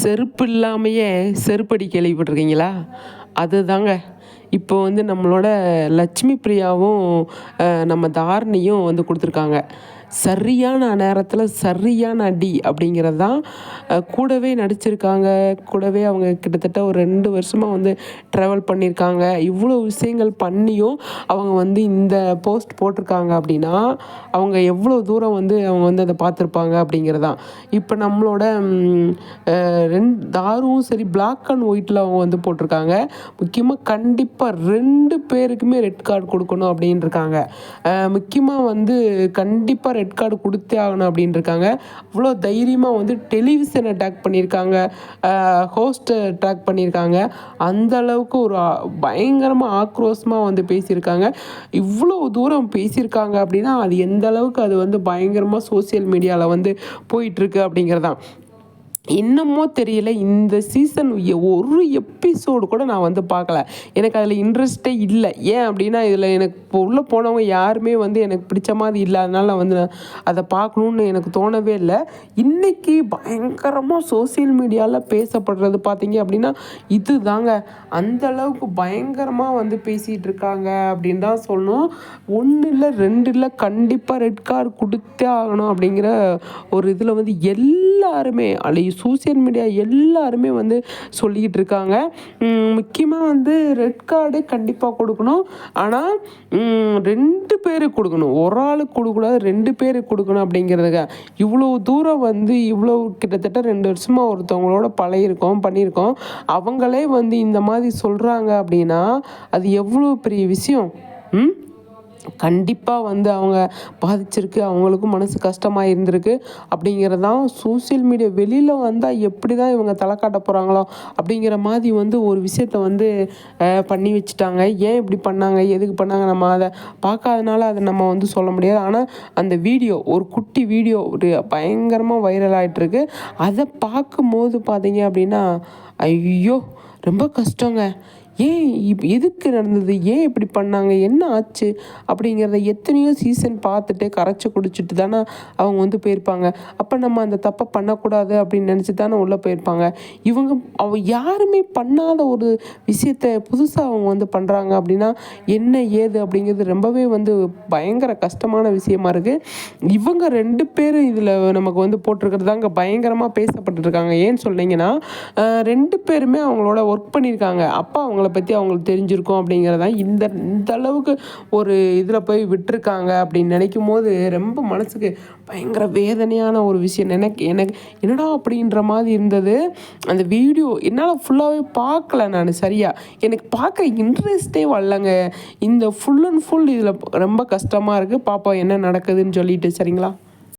செருப்பு இல்லாமையே செருப்படி கேள்விப்பட்டிருக்கீங்களா? அதுதாங்க. இப்போ வந்து நம்மளோட லட்சுமி பிரியாவும் நம்ம தாரணியும் வந்து கொடுத்துருக்காங்க. சரியான நேரத்தில் சரியான அடி அப்படிங்கிறது தான் கூடவே நடிச்சிருக்காங்க. கூடவே அவங்க கிட்டத்தட்ட ஒரு ரெண்டு வருஷமாக வந்து ட்ராவல் பண்ணியிருக்காங்க இவ்வளோ விஷயங்கள் பண்ணியும் அவங்க வந்து இந்த போஸ்ட் போட்டிருக்காங்க அப்படின்னா அவங்க எவ்வளோ தூரம் வந்து அவங்க வந்து அதை பார்த்துருப்பாங்க அப்படிங்கிறது தான் இப்போ நம்மளோட ரெண்டு தாரும் சரி பிளாக் அண்ட் ஒயிட்டில் அவங்க வந்து போட்டிருக்காங்க. முக்கியமாக கண்டிப்பாக ரெண்டு பேருக்குமே ரெட் கார்டு கொடுக்கணும் அப்படின்ருக்காங்க முக்கியமாக வந்து கண்டிப்பாக ரெட் கார்டு கொடுத்தே ஆகணும் அப்படின்னு இருக்காங்க அவ்வளோ தைரியமாக வந்து டெலிவிஷனை அட்டாக் பண்ணியிருக்காங்க. ஹோஸ்ட்டை அட்டாக் பண்ணியிருக்காங்க. அந்த அளவுக்கு ஒரு பயங்கரமாக ஆக்ரோஷமாக வந்து பேசியிருக்காங்க. இவ்வளோ தூரம் பேசியிருக்காங்க அப்படின்னா அது எந்த அளவுக்கு அது வந்து பயங்கரமாக சோஷியல் மீடியாவில் வந்து போயிட்டுருக்கு அப்படிங்கிறதான். என்னமோ தெரியல. இந்த சீசன் ஒரு எபிசோடு கூட நான் வந்து பார்க்கல. எனக்கு அதில் இன்ட்ரெஸ்ட்டே இல்லை. ஏன் அப்படின்னா இதில் எனக்கு இப்போ உள்ளே போனவங்க யாருமே வந்து எனக்கு பிடிச்ச மாதிரி இல்லாதனால வந்து நான் அதை பார்க்கணுன்னு எனக்கு தோணவே இல்லை. இன்றைக்கி பயங்கரமாக சோஷியல் மீடியாவில் பேசப்படுறது பார்த்தீங்க அப்படின்னா இது தாங்க அந்தளவுக்கு பயங்கரமாக வந்து பேசிகிட்டு இருக்காங்க அப்படின்னு தான் சொல்லணும். ஒன்று இல்லை ரெண்டு இல்லை கண்டிப்பாக ரெட் கார்டு கொடுத்தே ஆகணும் அப்படிங்கிற ஒரு இதில் வந்து எல்லாருமே அல்ல சோசியல் மீடியா எல்லாருமே வந்து சொல்லிக்கிட்டு இருக்காங்க முக்கியமாக வந்து ரெட் கார்டு கண்டிப்பாக கொடுக்கணும். ஆனால் ரெண்டு பேருக்கு கொடுக்கணும். ஒரு ஆளுக்கு கொடுக்கக்கூடாது ரெண்டு பேருக்கு கொடுக்கணும் அப்படிங்கிறதுக்க இவ்வளோ தூரம் வந்து இவ்வளோ கிட்டத்தட்ட ரெண்டு வருஷமாக ஒருத்தவங்களோட பழகிருக்கோம் பண்ணியிருக்கோம். அவங்களே வந்து இந்த மாதிரி சொல்கிறாங்க அப்படின்னா அது எவ்வளோ பெரிய விஷயம்? ம்? கண்டிப்பாக வந்து அவங்க பாதிச்சிருக்கு அவங்களுக்கும் மனசு கஷ்டமாக இருந்திருக்கு. அப்படிங்கிறதான் சோஷியல் மீடியா வெளியில் வந்தால் எப்படி தான் இவங்க தலை காட்ட போகிறாங்களோ அப்படிங்கிற மாதிரி வந்து ஒரு விஷயத்த வந்து பண்ணி வச்சுட்டாங்க. ஏன் இப்படி பண்ணாங்க? எதுக்கு பண்ணாங்க? நம்ம அதை பார்க்காதனால அதை நம்ம வந்து சொல்ல முடியாது. ஆனால் அந்த வீடியோ ஒரு குட்டி வீடியோ ஒரு பயங்கரமாக வைரல் ஆகிட்டுருக்கு அதை பார்க்கும்போது பார்த்தீங்க அப்படின்னா ஐயோ ரொம்ப கஷ்டங்க. ஏன் இப் எதுக்கு நடந்தது? ஏன் இப்படி பண்ணாங்க? என்ன ஆச்சு? அப்படிங்கிறத எத்தனையோ சீசன் பார்த்துட்டு கரைச்சி குடிச்சிட்டு தானே அவங்க வந்து போயிருப்பாங்க. அப்போ நம்ம அந்த தப்பை பண்ணக்கூடாது அப்படின்னு நினச்சி தானே உள்ளே போயிருப்பாங்க. இவங்க அவ யாருமே பண்ணாத ஒரு விஷயத்த புதுசாக அவங்க வந்து பண்ணுறாங்க அப்படின்னா என்ன ஏது அப்படிங்கிறது ரொம்பவே வந்து பயங்கர கஷ்டமான விஷயமா இருக்குது இவங்க ரெண்டு பேரும் இதில் நமக்கு வந்து போட்டிருக்கிறது தாங்க பயங்கரமாக பேசப்பட்டுருக்காங்க. ஏன்னு சொன்னீங்கன்னா ரெண்டு பேருமே அவங்களோட ஒர்க் பண்ணியிருக்காங்க. அப்போ அவங்க அவங்கள பற்றி அவங்களுக்கு தெரிஞ்சிருக்கும் அப்படிங்கிறதா இந்த இந்த அளவுக்கு ஒரு இதில் போய் விட்டுருக்காங்க அப்படின்னு நினைக்கும் போது ரொம்ப மனசுக்கு பயங்கர வேதனையான ஒரு விஷயம். எனக்கு எனக்கு என்னடா அப்படின்ற மாதிரி இருந்தது. அந்த வீடியோ என்னால் ஃபுல்லாகவே பார்க்கல நான் சரியாக எனக்கு பார்க்க இன்ட்ரெஸ்டே வரலங்க. இந்த ஃபுல் அண்ட் ஃபுல் இதில் ரொம்ப கஷ்டமாக இருக்குது பாப்பா என்ன நடக்குதுன்னு சொல்லிட்டு சரிங்களா?